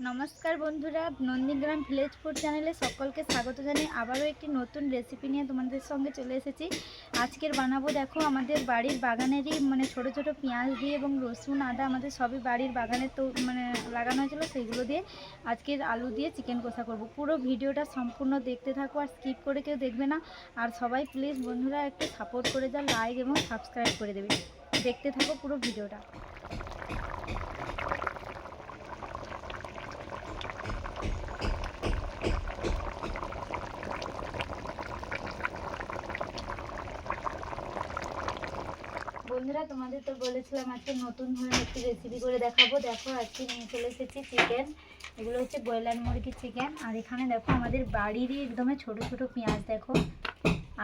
নমস্কার বন্ধুরা, Nandigram village food চ্যানেলে সকলকে স্বাগত জানাই আবারও একটি নতুন রেসিপি নিয়ে তোমাদের সঙ্গে চলে এসেছি। আজকের বানাবো দেখো আমাদের বাড়ির বাগানেরই মানে ছোট ছোট পেঁয়াজ দিয়ে এবং রসুন, আদা আমাদের সবই বাড়ির বাগানে তো মানে লাগানো হয়েছিল সেইগুলো দিয়ে আজকের আলু দিয়ে চিকেন কষা করব। পুরো ভিডিওটা সম্পূর্ণ দেখতে থাকো আর স্কিপ করে কেউ দেখবে না। আর সবাই প্লিজ বন্ধুরা একটু সাপোর্ট করে যাও লাইক এবং সাবস্ক্রাইব করে দেবে। দেখতে থাকো পুরো ভিডিওটা। বন্ধুরা, তোমাদের তো বলেছিলাম আজকে নতুন ধরনের একটি রেসিপি করে দেখাবো। দেখো, আজকে নিয়ে চলে এসেছি চিকেন এগুলো হচ্ছে ব্রয়লার মুরগি চিকেন আর এখানে দেখো, আমাদের বাড়িরই একদমই ছোট ছোট পেঁয়াজ, দেখো।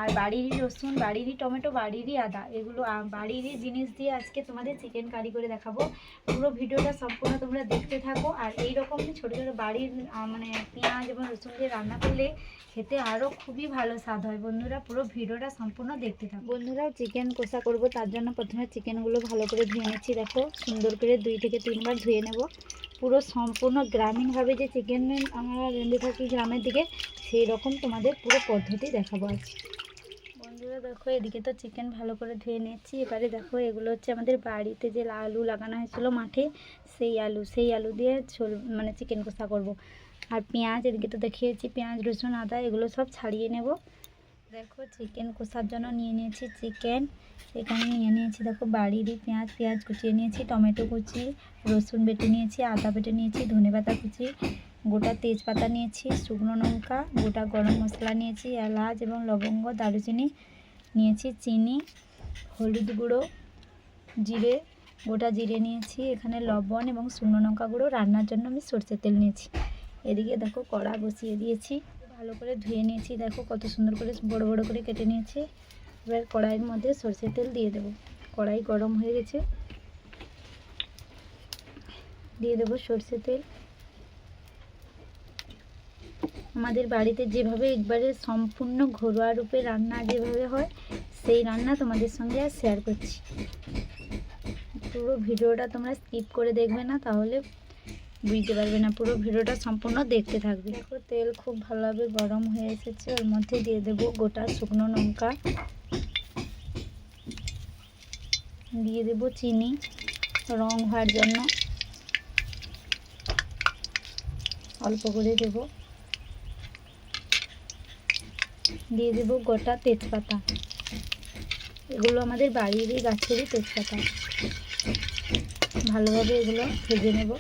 আর বাড়িরই রসুন, বাড়িরই টমেটো, বাড়িরই আদা, এগুলো বাড়িরই জিনিস দিয়ে আজকে তোমাদের চিকেন কারি করে দেখাবো। পুরো ভিডিওটা সম্পূর্ণ তোমরা দেখতে থাকো। আর এই রকম ছোটো ছোটো বাড়ির মানে পেঁয়াজ এবং রসুন দিয়ে রান্না করলে খেতে আরও খুবই ভালো স্বাদ হয়। বন্ধুরা, পুরো ভিডিওটা সম্পূর্ণ দেখতে থাকো। বন্ধুরা চিকেন কষা করব, তার জন্য প্রথমে চিকেনগুলো ভালো করে ধুয়ে নিচ্ছি। দেখো, সুন্দর করে দুই থেকে তিনবার ধুয়ে নেব। পুরো সম্পূর্ণ গ্রামীণভাবে যে চিকেন আমরা রেঁধে থাকি গ্রামের দিকে, সেই রকম তোমাদের পুরো পদ্ধতি দেখাবো আজকে বন্ধুরা, দেখো, এদিকে তো চিকেন ভালো করে ধুয়ে নিয়েছি। এবারে দেখো, এগুলো হচ্ছে আমাদের বাড়িতে যে আলু লাগানো হয়েছিল মাঠে, সেই আলু সেই আলু দিয়ে ঝোল মানে চিকেন কষা করব। আর পেঁয়াজ, এদিকে তো দেখিয়েছি, পেঁয়াজ, রসুন, আদা, এগুলো সব ছাড়িয়ে নেব। দেখো চিকেন কষার জন্য নিয়ে নিয়েছি চিকেন এখানে নিয়ে নিয়েছি দেখো বাড়িরই পেঁয়াজ পেঁয়াজ কুচিয়ে নিয়েছি, টমেটো কুচি, রসুন বেটে নিয়েছি, আদা বেটে নিয়েছি, ধনে পাতা কুচি, গোটা তেজপাতা নিয়েছি, শুকনো লঙ্কা, গোটা গরম মশলা নিয়েছি, এলাচ এবং লবঙ্গ, দারুচিনি নিয়েছি, চিনি, হলুদ গুঁড়ো, জিরে, গোটা জিরে নিয়েছি, এখানে লবণ এবং শুকনো লঙ্কা গুঁড়ো রান্নার জন্য আমি সরষের তেল নিয়েছি। এদিকে দেখো কড়া বসিয়ে দিয়েছি। ভালো করে ধুয়ে নিয়েছি। দেখো কত সুন্দর করে বড় বড় করে কেটে নিয়েছি। এবার কড়াইয়ের মধ্যে সরষের তেল দিয়ে দেবো। কড়াই গরম হয়ে গেছে। দিয়ে দেবো সরষের তেল। আমাদের বাড়িতে যেভাবে একবারে সম্পূর্ণ ঘরোয়া রূপে রান্না যেভাবে হয়, সেই রান্না তোমাদের সঙ্গে আর শেয়ার করছি। পুরো ভিডিওটা তোমরা স্কিপ করে দেখবে না, তাহলে বুঝতে পারবে না, পুরো ভিডিওটা সম্পূর্ণ দেখতে থাকবে। দেখো, তেল খুব ভালোভাবে গরম হয়ে এসেছে, ওর মধ্যে দিয়ে দেবো গোটা শুকনো লঙ্কা। দিয়ে দেবো চিনি, রং হওয়ার জন্য। অল্প করে দেবো। দিয়ে দেবো গোটা তেজপাতা। এগুলো আমাদের বাড়িরই গাছেরই তেজপাতা। ভালোভাবে এগুলো ভেজে নেব।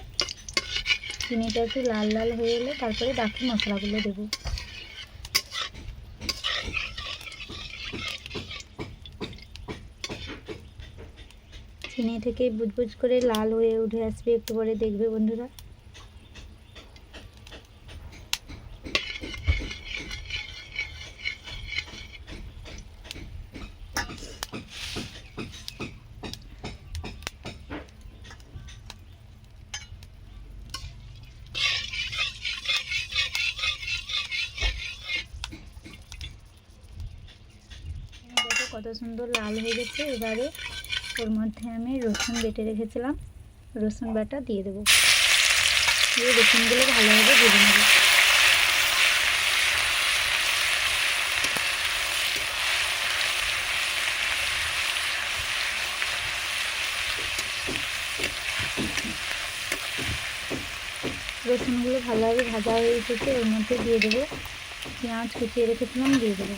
চিনিটা একটু লাল লাল হয়ে এলে তারপরে বাকি মশলাগুলো দেবো। চিনি থেকে বুজবুজ করে লাল হয়ে উঠে আসবে একটু পরে দেখবে বন্ধুরা। দেখো কত সুন্দর লাল হয়ে গেছে। এবারে ওর মধ্যে আমি রসুন বেটে রেখেছিলাম। রসুন বাটা দিয়ে দেবো। দিয়ে রসুনগুলো ভালোভাবে ভেজে নেব। রসুনগুলো ভালোভাবে ভাজা হয়ে এসেছে। ওর মধ্যে দিয়ে দেবো। পেঁয়াজ কুচিয়ে রেখেছিলাম, দিয়ে দেবো।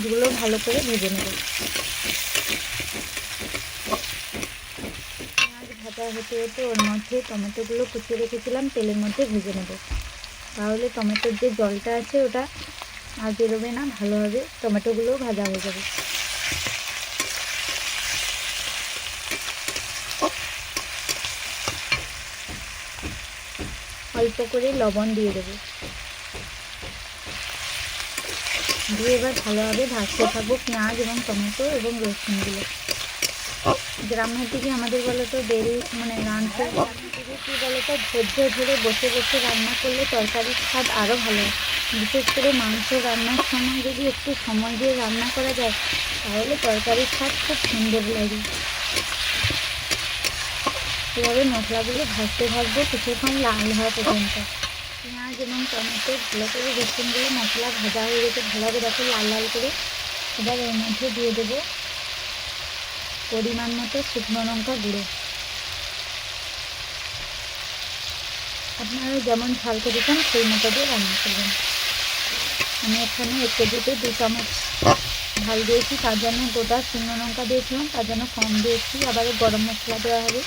পেঁয়াজগুলো ভালো করে ভেজে নেব। পেঁয়াজ ভাজা হতে হতে ওর মধ্যে টমেটোগুলো কুচিয়ে রেখেছিলাম, তেলের মধ্যে ভেজে নেব। তাহলে টমেটোর যে জলটা আছে ওটা আর বেরোবে না ভালোভাবে টমেটোগুলোও ভাজা হয়ে যাবে। অল্প করে লবণ দিয়ে দেবো। দিয়ে এবার ভালোভাবে ভাজতে থাকব পেঁয়াজ এবং টমেটো এবং রসুনগুলো। গ্রামের দিকে আমাদের বলে তো দেরি মানে রাঁধতে। কী বলতো ধৈর্য ধরে বসে বসে রান্না করলে তরকারির স্বাদ আরও ভালো। বিশেষ করে মাংস রান্নার সময় যদি একটু সময় দিয়ে রান্না করা যায়, তাহলে তরকারির স্বাদ খুব সুন্দর লাগে। এভাবে মশলাগুলো ভাজতে ভাজবো কিছুক্ষণ লাল হওয়া পর্যন্ত। পেঁয়াজ এবং টমেটো ভালো করে রসুনগুলো মশলা ভাজা হয়ে গেছে ভালোভাবে দেখো লাল লাল করে। এবার এর মধ্যে দিয়ে দেবো পরিমাণ মতো শুকনো লঙ্কা গুঁড়ো। আপনারা যেমন ঝাল খেতে চান সেই মতো দিয়ে রান্না করবেন। আমি এখানে এক কেজিতে দু চামচ ঝাল দিয়েছি, তার জন্য গোটা শুকনো লঙ্কা দিয়েছিলাম, তার জন্য কম দিয়েছি। আবার গরম মশলা দেওয়া হবে।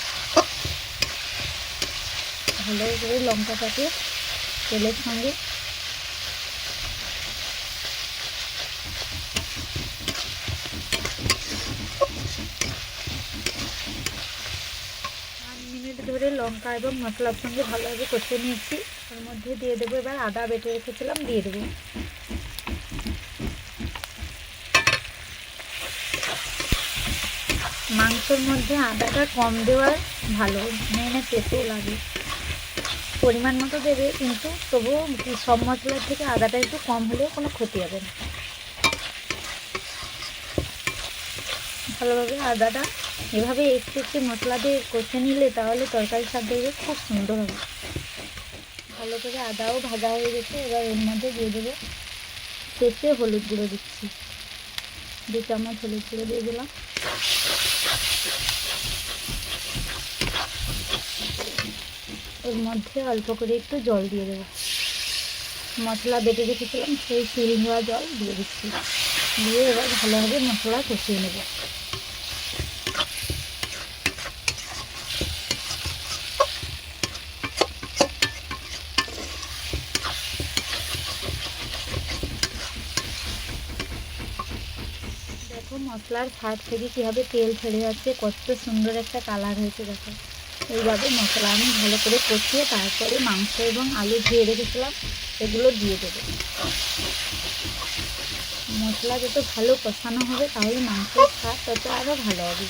ভালো করে লঙ্কাটাকে তেলের সঙ্গে। মিনিট ধরে লঙ্কা এবং মশলার সঙ্গে ভালোভাবে কষিয়ে নিয়েছি। তার মধ্যে দিয়ে দেবো এবার আদা বেটে রেখেছিলাম, দিয়ে দেবো। মাংসের মধ্যে আদাটা কম দেওয়ার ভালো, মেনে তেতো লাগে। পরিমাণ মতো দেবে, কিন্তু তবুও সব মশলার থেকে আদাটা একটু কম হলেও কোনো ক্ষতি হবে না। ভালোভাবে আদাটা এভাবে একটু একটু মশলা দিয়ে কষে নিলে তাহলে তরকারি স্বাদ দেখবে খুব সুন্দর হবে। ভালো করে আদাও ভাজা হয়ে গেছে, এবার এর মধ্যে দিয়ে দেবো শেষে হলুদ গুঁড়ো দিচ্ছি। দু চামচ হলুদ গুঁড়ো দিয়ে দিলাম। এর মধ্যে অল্প করে একটু জল দিয়ে দেবো। মশলা বেটে রেখেছিলাম, সেই শিল ধোয়া জল দিয়ে দিচ্ছি। দিয়ে এবার ভালোভাবে মশলা কষিয়ে নেব। দেখো মশলার ফাট থেকে কীভাবে তেল ছেড়ে যাচ্ছে, কত সুন্দর একটা কালার হয়েছে দেখো। এইভাবে মশলা আমি ভালো করে কষিয়ে তারপরে মাংস এবং আলু ধুয়ে রেখেছিলাম, এগুলো দিয়ে দেবো। মশলা যত ভালো কষানো হবে তাহলে মাংসের স্বাদ তত আরও ভালো হবে।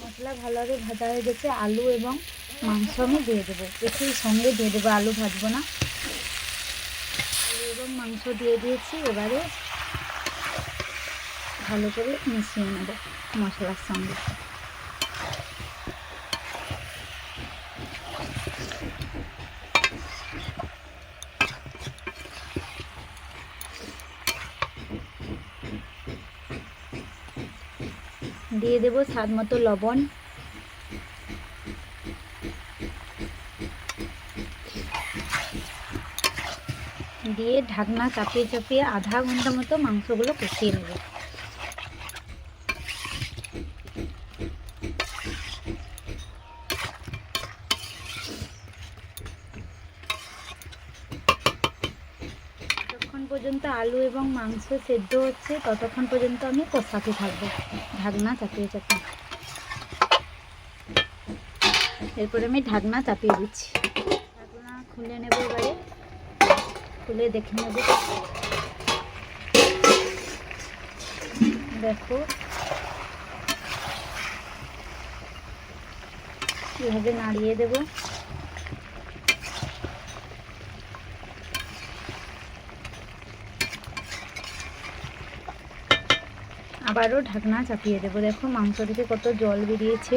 মশলা ভালোভাবে ভাজা হয়ে গেছে, আলু এবং মাংস আমি দিয়ে দেবো। একই সঙ্গে দিয়ে দেবো, আলু ভাজবো না। আলু এবং মাংস দিয়ে দিয়েছি, এবারে ভালো করে মিশিয়ে নেব মশলার সঙ্গে। দিয়ে দেব স্বাদ মতো লবণ। দিয়ে ঢাকনা চাপিয়ে চাপিয়ে আধা ঘণ্টা মতো মাংসগুলো কষিয়ে নেব। পর্যন্ত আলু এবং মাংস সেদ্ধ হচ্ছে, ততক্ষণ পর্যন্ত আমি কষাতে থাকব। ঢাকনা চাপিয়ে চাপিয়ে। এরপরে আমি ঢাকনা চাপিয়ে দিচ্ছি। ঢাকনা খুলে নেব এবারে। খুলে দেখে নেব। দেখো। এভাবে নাড়িয়ে দেবো। আবারও ঢাকনা চাপিয়ে দেবো। দেখো মাংস থেকে কত জল বেরিয়েছে।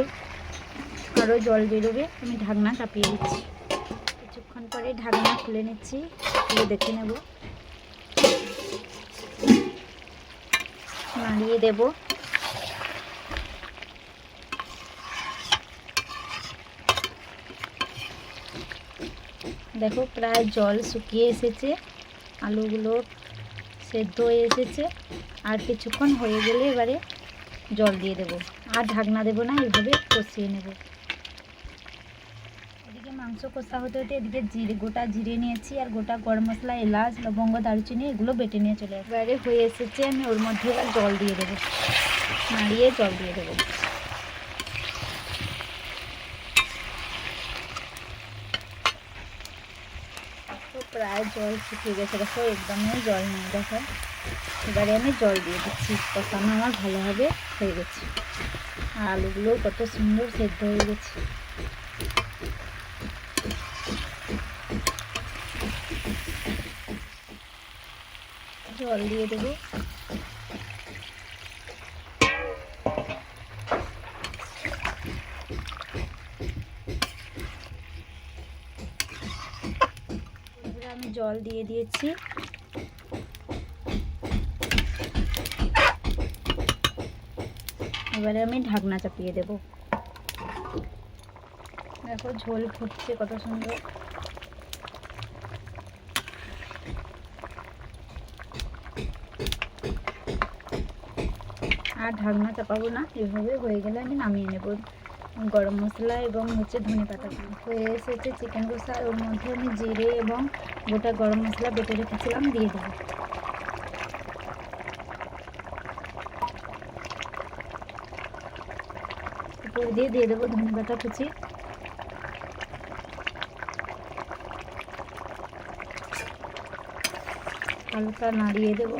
আরও জল বেরোবে, আমি ঢাকনা চাপিয়ে দিচ্ছি। কিছুক্ষণ পরে ঢাকনা খুলে নিচ্ছি, খুলে দেখে নেব। নাড়িয়ে দেব। দেখো প্রায় জল শুকিয়ে এসেছে, আলুগুলো সেদ্ধ হয়ে এসেছে। আর কিছুক্ষণ হয়ে গেলে এবারে জল দিয়ে দেব। আর ঢাকনা দেব না, এইভাবে কষিয়ে নেব। এদিকে মাংস কষা হতে হতে এদিকে জিরে, গোটা জিরে নিয়েছি আর গোটা গরম মশলা, এলাচ, লবঙ্গ, দারুচিনি, এগুলো বেটে নিয়ে চলে এবারে হয়ে এসেছে, আমি ওর মধ্যে এবার জল দিয়ে দেবো। নাড়িয়ে জল দিয়ে দেবো তো প্রায় জল শুকিয়ে গেছে। দেখো, একদমই জল নেই, দেখো। এবারে আমি জল দিয়ে দিচ্ছি। কষানো আমার ভালোভাবে হয়ে গেছে। আর আলুগুলোও কত সুন্দর সেদ্ধ হয়ে গেছে। জল দিয়ে দেবো এবারে আমি জল দিয়ে দিয়েছি। এবারে আমি ঢাকনা চাপিয়ে দেব। দেখো ঝোল ফুটছে কত সুন্দর। আর ঢাকনা চাপাবো না, এভাবে হয়ে গেলে আমি নামিয়ে নেব। গরম মশলা এবং হচ্ছে ধনে পাতা। হয়ে এসেছে চিকেন কষা, ওর মধ্যে আমি জিরে এবং গোটা গরম মশলা বেটে রেখেছিলাম, দিয়ে দেবো। দিয়ে দিয়ে দেবো ধনে পাতা কুচি। হালকা নাড়িয়ে দেবো।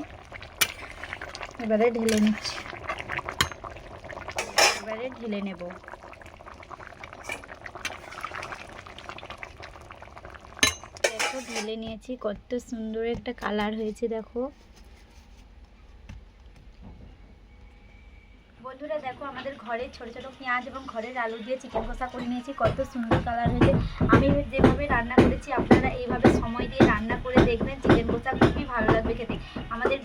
এবারে ঢেলে নিচ্ছি। এবারে ঢেলে নেব। দেখো, ঢেলে নিয়েছি। কত সুন্দর একটা কালার হয়েছে, দেখো। বন্ধুরা, দেখো, আমাদের ঘরে ছোট ছোট পেঁয়াজ এবং ঘরের আলু দিয়ে চিকেন কষা করে নিয়েছি। কত সুন্দর কালার হয়েছে। আমি যেভাবে রান্না করেছি, আপনারা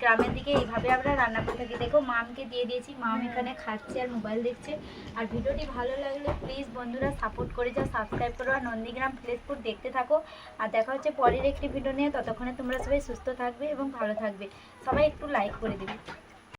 গ্রামের দিকে এইভাবে আমরা রান্না করে থাকি। দেখো, মামকে দিয়ে দিয়েছি। মাম এখানে খাচ্ছে আর মোবাইল দেখছে। আর ভিডিওটি ভালো লাগলে প্লিজ বন্ধুরা সাপোর্ট করে যাও সাবস্ক্রাইব করো। আর নন্দীগ্রাম ফ্লেসপুর দেখতে থাকো। আর দেখা হচ্ছে পরের একটি ভিডিও নিয়ে। ততক্ষণে তোমরা সবাই সুস্থ থাকবে এবং ভালো থাকবে। সবাই একটু লাইক করে দিবে।